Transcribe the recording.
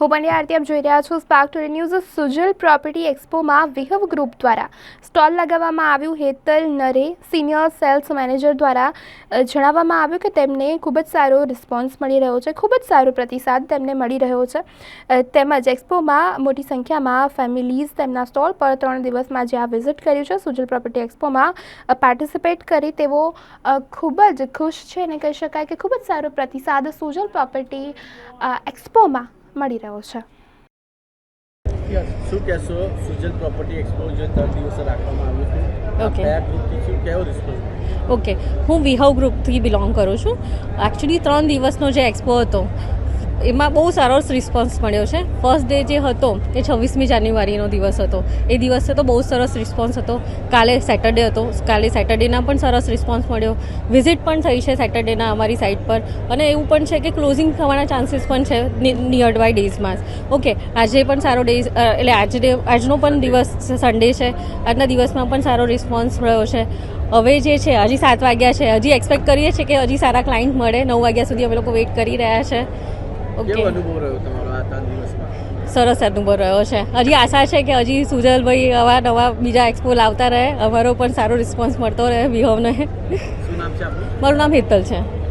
હું પંડ્યા આરતી, આપ જોઈ રહ્યા છો spark today news Sujal property એક્સપોમાં Vihav group દ્વારા સ્ટોલ લગાવવામાં આવ્યું Hetal Nare senior sales manager દ્વારા જણાવવામાં આવ્યું કે તેમને ખૂબ જ સારો રિસ્પોન્સ મળી રહ્યો છે, ખૂબ જ સારો પ્રતિસાદ તેમને મળી રહ્યો છે. તેમજ એક્સપોમાં મોટી સંખ્યામાં ફેમિલીઝ તેમના સ્ટોલ પર ત્રણ દિવસમાં જે આ વિઝિટ કર્યું છે, સુજલ પ્રોપર્ટી એક્સપોમાં પાર્ટિસિપેટ કરી તેઓ ખૂબ જ ખુશ છે અને કહી શકાય કે ખૂબ જ સારો પ્રતિસાદ સુજલ પ્રોપર્ટી એક્સપોમાં મળી રહ્યો છે. શું કહેશો? સુજલ પ્રોપર્ટી એક્સપો જે ત્રણ દિવસે રાખવામાં આવ્યું છે. કયા ગ્રુપથી શું? કેવો રિસ્પોન્સ ઓકે હું વિહવ ગ્રુપથી બિલોંગ કરું છું. એકચ્યુઅલી ત્રણ દિવસનો જે એક્સપો હતો એમાં બહુ સારો રિસ્પોન્સ મળ્યો છે. ફર્સ્ટ ડે જે હતો, એ છવ્વીસમી જાન્યુઆરીનો દિવસ હતો. એ દિવસે તો બહુ સરસ રિસ્પોન્સ હતો. કાલે સેટરડે હતો. કાલે સેટરડેના પણ સરસ રિસ્પોન્સ મળ્યો. વિઝિટ પણ થઈ છે સેટરડેના અમારી સાઇટ પર. અને એવું પણ છે કે ક્લોઝિંગ થવાના ચાન્સીસ પણ છે નિયર બાય ડેઝમાં ઓકે આજે પણ સારો ડેઝ એટલે આજે આજનો પણ દિવસ સન્ડે છે. આજના દિવસમાં પણ સારો રિસ્પોન્સ મળ્યો છે. હવે જે છે, હજી સાત વાગ્યા છે. હજી એક્સપેક્ટ કરીએ છીએ કે હજી સારા ક્લાયન્ટ મળે. નવ વાગ્યા સુધી અમે લોકો વેઇટ કરી રહ્યા છે. કેવો અનુભવ રહ્યો તમારો આ ત્રણ દિવસમાં? સરસ અનુભવ રહ્યો છે. હજી આશા છે કે હજી સુજલભાઈ આવા નવા બીજા એક્સપો લાવતા રહે. અમારો પણ સારો રિસ્પોન્સ મળતો રહે વિહોવને. શું નામ છે આપનું? મારું નામ હેતલ છે.